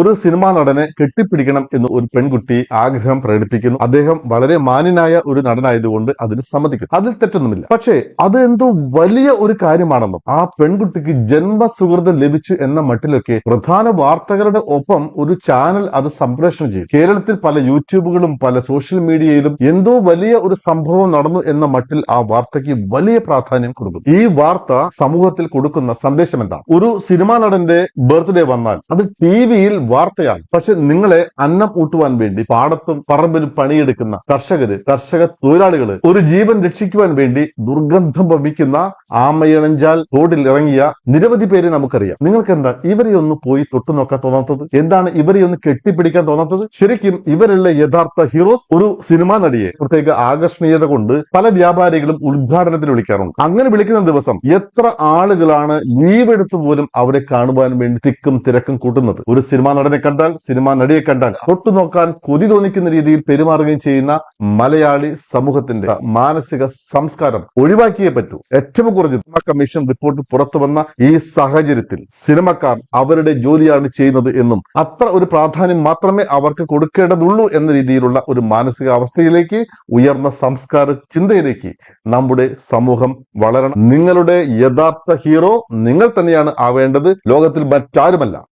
ഒരു സിനിമാ നടനെ കെട്ടിപ്പിടിക്കണം എന്ന് ഒരു പെൺകുട്ടി ആഗ്രഹം പ്രകടിപ്പിക്കുന്നു. അദ്ദേഹം വളരെ മാന്യനായ ഒരു നടനായതുകൊണ്ട് അതിന് സമ്മതിക്കുന്നു. അതിൽ തെറ്റൊന്നുമില്ല. പക്ഷേ അത് എന്തോ വലിയ ഒരു കാര്യമാണെന്നും ആ പെൺകുട്ടിക്ക് ജന്മസുഹൃതം ലഭിച്ചു എന്ന മട്ടിലൊക്കെ പ്രധാന വാർത്തകളുടെ ഒപ്പം ഒരു ചാനൽ അത് സംപ്രേഷണം ചെയ്തു കേരളത്തിൽ പല യൂട്യൂബുകളും പല സോഷ്യൽ മീഡിയയിലും എന്തോ വലിയ ഒരു സംഭവം നടന്നു എന്ന മട്ടിൽ ആ വാർത്തയ്ക്ക് വലിയ പ്രാധാന്യം കൊടുക്കും. ഈ വാർത്ത സമൂഹത്തിൽ കൊടുക്കുന്ന സന്ദേശം എന്താണ്? ഒരു സിനിമാ നടന്റെ ബർത്ത്ഡേ വന്നാൽ അത് ടി വിയിൽ വാർത്തയാണ് പക്ഷെ നിങ്ങളെ അന്നം ഊട്ടുവാൻ വേണ്ടി പാടത്തും പറമ്പിലും പണിയെടുക്കുന്ന കർഷകര് കർഷക തൊഴിലാളികൾ ഒരു ജീവൻ രക്ഷിക്കുവാൻ വേണ്ടി ദുർഗന്ധം വമിക്കുന്ന ആമയണഞ്ചാൽ തോടിൽ ഇറങ്ങിയ നിരവധി പേരെ നമുക്കറിയാം. നിങ്ങൾക്ക് എന്താ ഇവരെ ഒന്ന് പോയി തൊട്ടു നോക്കാൻ തോന്നാത്തത്? എന്താണ് ഇവരെ ഒന്ന് കെട്ടിപ്പിടിക്കാൻ തോന്നാത്തത്? ശരിക്കും ഇവരുള്ള യഥാർത്ഥ ഹീറോസ്? ഒരു സിനിമാ നടിയെ പ്രത്യേക ആകർഷണീയത കൊണ്ട് പല വ്യാപാരികളും ഉദ്ഘാടനത്തിന് വിളിക്കാറുണ്ട്. അങ്ങനെ വിളിക്കുന്ന ദിവസം എത്ര ആളുകളാണ് ലീവ് എടുത്തു പോലും അവരെ കാണുവാൻ വേണ്ടി തിക്കും തിരക്കും കൂട്ടുന്നത്? ഒരു സിനിമാ നടനെ കണ്ടാൽ സിനിമാ നടിയെ കണ്ടാൽ തൊട്ടു നോക്കാൻ കൊതി തോന്നിക്കുന്ന രീതിയിൽ പെരുമാറുകയും ചെയ്യുന്ന മലയാളി സമൂഹത്തിന്റെ മാനസിക സംസ്കാരം ഒഴിവാക്കിയേ പറ്റൂ. ഏറ്റവും കുറഞ്ഞ കമ്മീഷൻ റിപ്പോർട്ട് പുറത്തു വന്ന ഈ സാഹചര്യത്തിൽ സിനിമക്കാർ അവരുടെ ജോലിയാണ് ചെയ്യുന്നത് എന്നും അത്ര ഒരു പ്രാധാന്യം മാത്രമേ അവർക്ക് കൊടുക്കേണ്ടതുള്ളൂ എന്ന രീതിയിലുള്ള ഒരു മാനസികാവസ്ഥയിലേക്ക് ഉയർന്ന സംസ്കാര ചിന്തയിലേക്ക് നമ്മുടെ സമൂഹം വളരണം. നിങ്ങളുടെ യഥാർത്ഥ ഹീറോ നിങ്ങൾ തന്നെയാണ് ആവേണ്ടത്. ലോകത്തിൽ മറ്റാരുമല്ല.